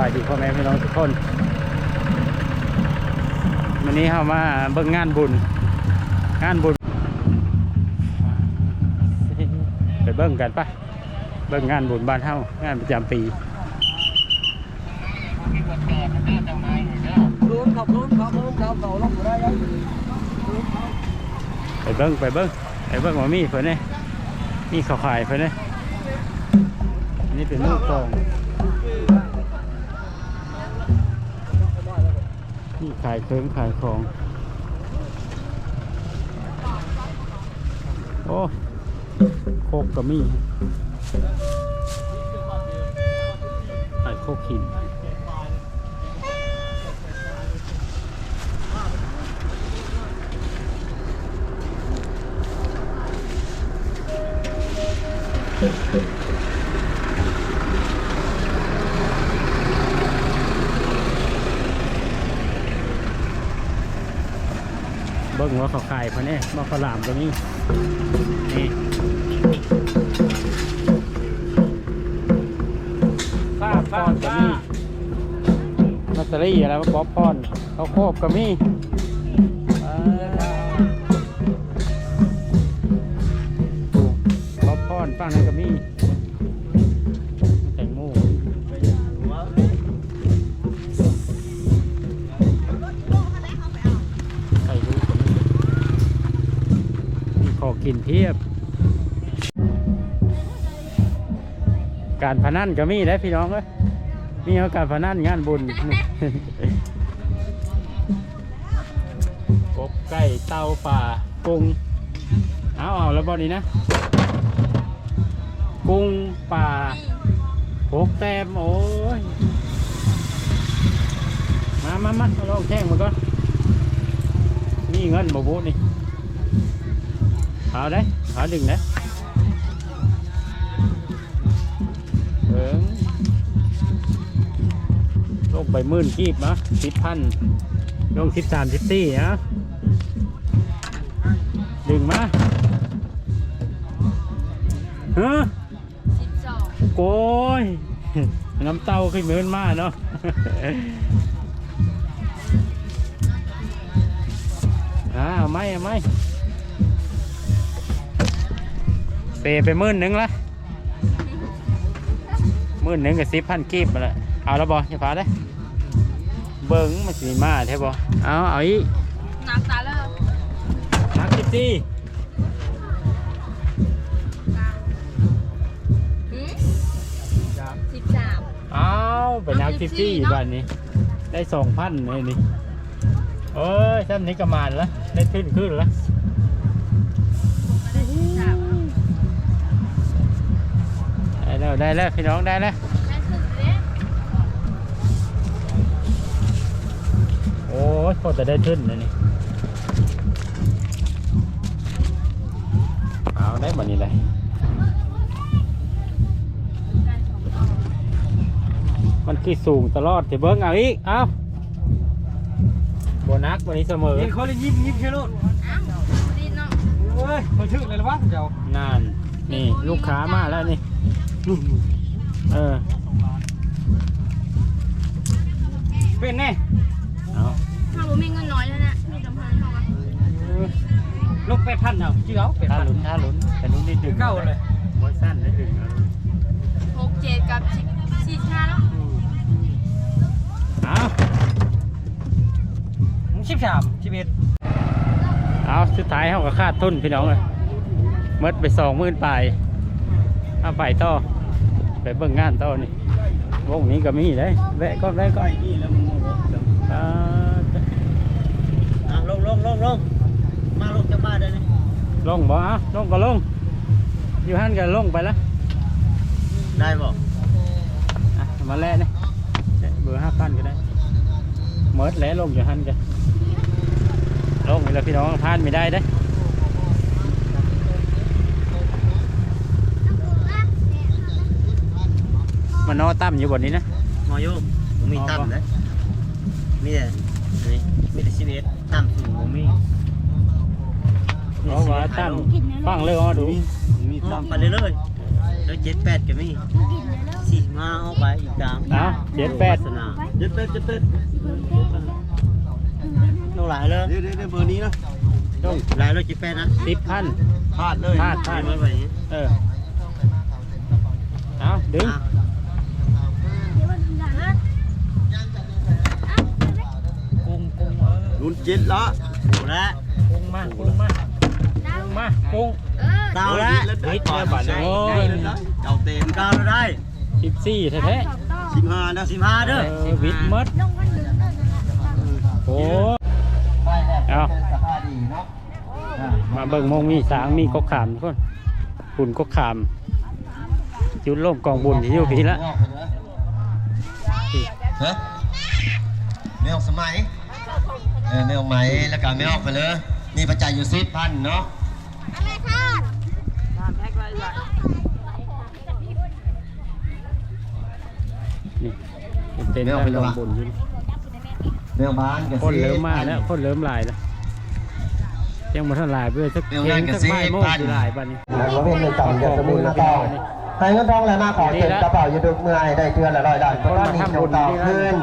บายดีพ่อแม่พี่น้องทุกคนวันนี้เรามาเบิ่งงานบุญ งานบุญไปเบิ่งกันปะเบิ่งงานบุญบ้านเฮางานประจำปีไปเบิ่งไปเบิ่งไปเบิ่งว่ามีเพิ่นเนี่ยมีข้าวขายเพิ่นเนี่ยนนี่เป็นลูกกอง ขายเครื่องขายของ โอ้โคกก็มีขายโคกหินเบิ่งว่าเขาขายเพิ่นเนี่ยมาขาวหลามก็มีนี่ป้าป้อนก็มีมัสซารี่อะไรว่าป๊อปพอนเขาวโคบก็มีอ่าโอ้ป๊อปพอนป้านั้นก็มี กินเพียบ การพนันก็มีได้พี่น้องเอ้ยมีเอาการพนันงานบุญกบไก่เต่าป่ากุ้งเอาเอาแล้วบอนี้นะ กุ้งป่าหกแต้มโอ้ยมามามาเอาลองแท่งมาก่อนนี่เงินบ่บุนี่ เอาได้เอาดึงได้เอิงลงไปหมื่นกีบนะสิบพันลงสิบสามสิบสี่นะดึงมาเฮ้อสิบสองโกยน้ำเต้าขึ้นเหมือนมาเนาะอ่าเอาไหมเอาไหม เปไปหมื่นหนึ่งละหมื่นหนึ่งกับสิบพันกีบมาละเอาแล้วบออย่าพาได้เบิ้งมันสีมาใช่บอเอาเอาอีกนักตาเลิกนักสิบสี่หืมสิบสามเอาไปนักนักสิบ14สี่เนาะวันนี้ ได้สองพันเลยนี่เอ้ยท่านนี้ก็มานแล้วได้ขึ้นขึ้นแล้ว ได้สิบสาม ได้ แล้วได้แล้วพี่น้องได้แล้วได้ครึ่งเด้โอ้ยพอจะได้ขึ้นเลยนี่เอาได้บันนี้เลยมันคือสูงตลอดเถอะเบิ้งเอาอีกเอาโบนักวันนี้เสมอ nhìn khối lên nhíp nhíp kia luôn อ้าวดีเนาะ ôi hồi trước này là bác chào นานนี่ลูกค้ามาแล้วนี่ เออ bên này เอาถ้าผมมีเงินน้อยแล้วนะมีจำพันเท่ากัน lúc bé thân nào chứ áo bé ถ้า thân ลุ้นถ้าลุ้นแต่ลุ้นนิดดึงเก้าเลยบอสั้นนิดดึงเอาหกเจ็ดกับสิบสี่สิบห้าเนาะเอา ship chạm chị biết เอาสุดท้ายเขาก็คาดทุนพี่น้องเลยหมดไปสองหมื่นปลาย เอาไปต่อไปเบิ่งงานต่อนี่วงนี้ก็มีเลยแวะก็แวะก็อ่า à, lông lông lông lông mà lông cho ba đây này ลงบ่อะลงก็ลงอยู่หันก็ลงไปแล้ว đây bộ อะมาแล่นี่เบอร์ห้าพันก็ได้เมิดแล้วลงอยู่หันกันลงนี่แหละพี่น้องพลาดไม่ได้เด้ มันนอตั้มอยู่บนนี้นะ ngồi vô cũng mi Ờ, vâng. tâm đấy mi là đấy mi là xin tâm thủ của mi เพราะว่าตั้มฟังเลยอ๋อดู mi tâm phải lên ơi nó chết pet cái mi สี่สิบห้าเอาไปอีกสามเอาเจ็ดแปดสนาเจ็ดเป็ดเจ็ดเป็ดต้องหลายเลยเดี๋ยวเดี๋ยวเดี๋ยวเบอร์นี้นะต้องหลายเลยจิแปดนะสิบพันพลาดเลยพลาดพลาดไม่ไหวเออเอาดึง อะ กุ้ง กุ้งเออรุ่นจ็ดละเอาละกุ้งมากุ้งมากุ้งมากุ้งเตาละวิทย์แล้วบัดนี้โอ้ยเอาเต็มเตาได้สิบสี่แท้ๆสิบห้านะสิบห้าเด้อวิทย์หมดโอ้เอามาเบิ่งโมงมีสางมีกกขามทุกคนปุ่นกกขามจุดล่มกองบุญที่อยู่พี่ละฮะไม่ออกสมัย เออไม่ออกไหมแล้วก็ไม่ออกไปเลยนี่ปัจจัยอยู่สิบพันเนาะนี่เป็นเต็นท์ด้านกองบุญอยู่นี่ไม่ออกบ้านกันคนเริ่มมาแล้วคนเริ่มหลายแล้วยังมาทันหลายเพื่อสักเพลงสักไม้โม่สิหลายบัดนี้ก็เป็นเงินต่ำเดือนสมุนนะต่อให้เงินทองและมาขอเก็บกระเป๋าอยู่ดึกเมื่อให้ได้เทือนละร้อยล้านเพราะว่านี่จงต่อคืน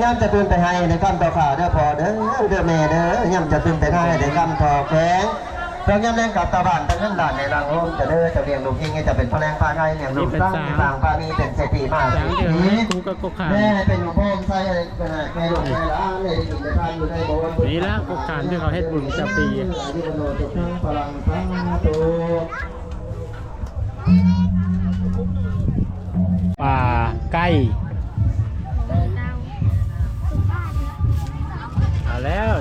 ย่ำจะตื่นไปให้ในคำต่อข่าวเด้อพอเด้อเด้อแม่เด้อย่ำจะตื่นไปให้ในคำต่อแข้งเพราะย่ำแรงกับตาบ้านตั้งเงินด่านในรังโฮมจะเด้อจะเลี้ยงลูกยิงจะเป็นพระแรงพาไงเลี้ยงลูกสร้างสร้างพานีเป็นเศรษฐีมากสางเดือนนี้กูก็กกขามแม่เป็นลูกพ่อใส่เป็นแม่ลูกแม่ล้านเลยกินจะทานอยู่ในโบสถ์นี่ละกกขามที่เขาเฮ็ดบุญประปีพลังพระตัวป่าไก่เอาแล้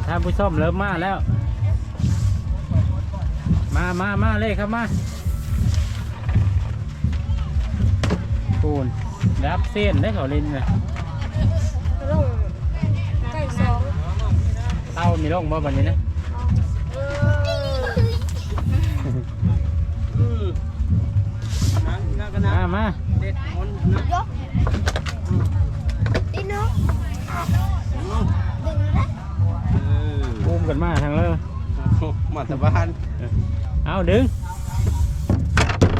ท่านผู้ชมเริ่มมาแล้ว มามามาเลยครับมาปูนรับเส้นได้เขาลินเลยลงไก่สองเต้ามีร่องบ่บันนี้นะมามายกดินนาะดึงนะ กันมาทางเลยมาตะบ้านเอาดึง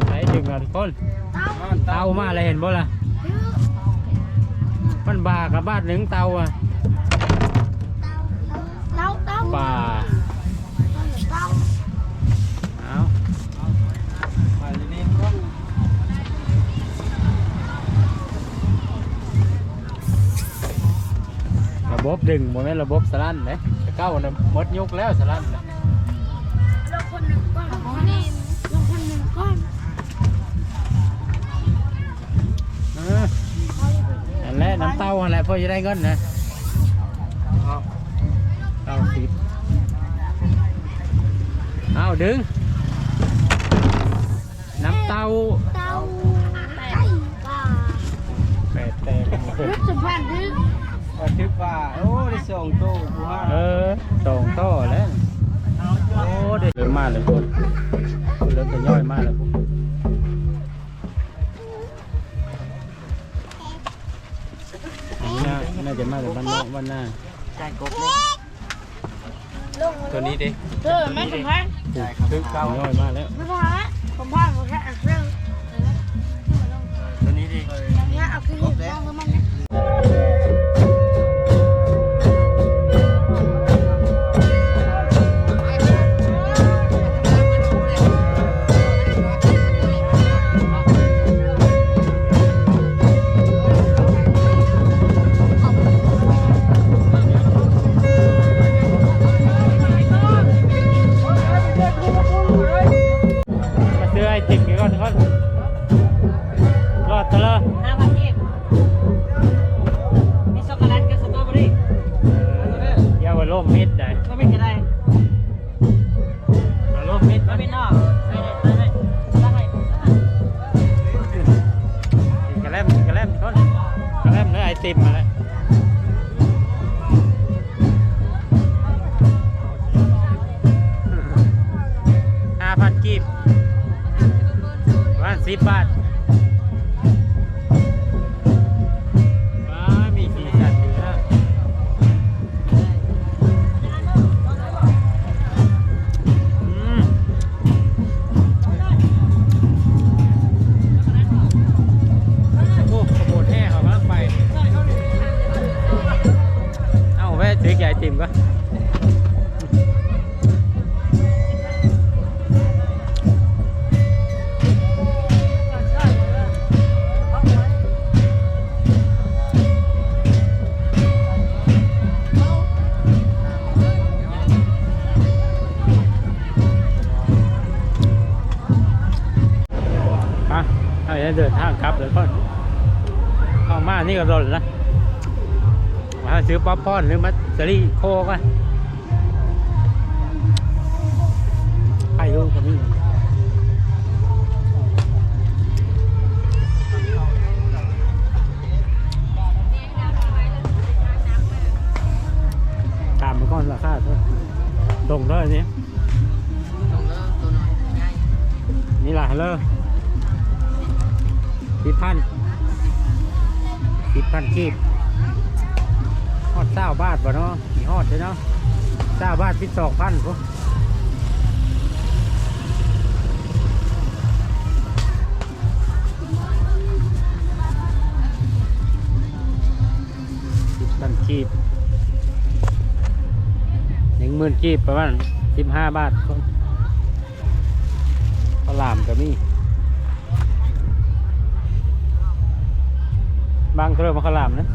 ใส่ดึงอะทุกคนเต้าเตามาอะไรเห็นบ่ล่ะมันบากับบ้านหนึ่งเตาอะเต้าเต้าป่า บบดึงโมเมนระบบสลันเลยแต่เก้าน่ะหมดยุคแล้วสลันน่ะลงคนหนึ่งก้อนนี่ลงคนหนึ่งก้อนเอออันแรกน้ำเต้าอะไรพอจะได้เงินนะเต้าสิบเอาดึง น้ำเต้า เต้า ทึกว่าโอ้ได้ส่งตู้กูห้าเออสองท่อแล้วโอ้เด็ดเริ่มมาเลยพวกเริ่มจะย่อยมากแล้วพวกอันนี้น่าน่าจะมาจากบ้านนอกบ้านหน้าใจกบเลยตัวนี้ดิเออไม่สัมพันธ์คือเก้าย่อยมากแล้วไม่พอละผมพาผมแค่เรื่องตัวนี้ดิอย่างเงี้ยเอาขึ้นลองแล้วมันมา ล่ กลับเลยพ่อนเข้ามานี่ก็รถนะมาซื้อป๊อปคอร์นหรือมัสซารี่โคก็ไปดูกันนี่ตามมาก่อนราคาเท่าตรงเท่านี้ตรงเลิกตัวน้อยง่ายนี่ล่ะเลอ สิบพันสิบพันกีบฮอดเจ้าบาทบ่เนาะมีฮอดเลยเนาะเจ้าบาทสิบสองพันพวกสิบพันกีบหนึ่งหมื่นกีบประมาณสิบห้าบาทคนข้าวหลามก็มี บางเทเลมาข้าวหลามนะ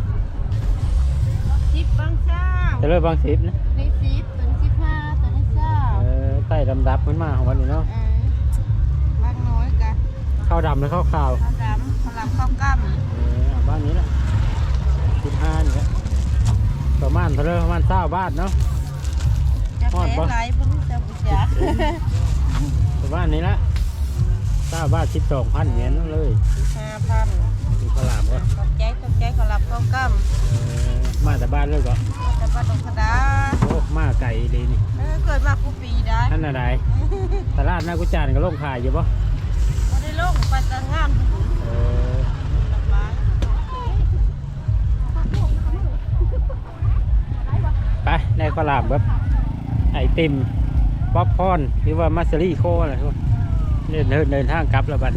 สิบบางเจ้าเทเลบางสิบนะในสิบตัวนี้สิบห้าตัวนี้เจ้าเออใต้ดำดับมันมาของวันนี้เนาะเออบางน้อยกะข้าวดำหรือข้าวขาวข้าวดำข้าวหลามข้าวกล้เออเอาบ้านนี้ละสิบห้านี่แหละประมาณเทเลประมาณเศร้าบาทเนาะำจะทอดแพ้บ่ไหลบุญจะบุญจักประมาณนี้ละเศร้าบาทสิบสองพันเหรียญนั่นเลยห้าพันมี ข้าวหลามก็ขอบใจขอบใจข้าหลามข้าวกล้เออมาแต่บ้านเลยก็ำแต่ป้าดงคดาโอ้มาไก่เลยนี่เออเกิดมากูปีได้ท่านอะไรตลาดหน้ากุจานก็ลงขายอยู่ปะไม่ได้ลงไปแต่งานบุญเออลำบากไปในข้าวหลามแบบไอติมป๊อปคอร์นหรือว่ามัสซารี่โคอะไรพวกเดินเดินเดินทางกลับแล้วบัด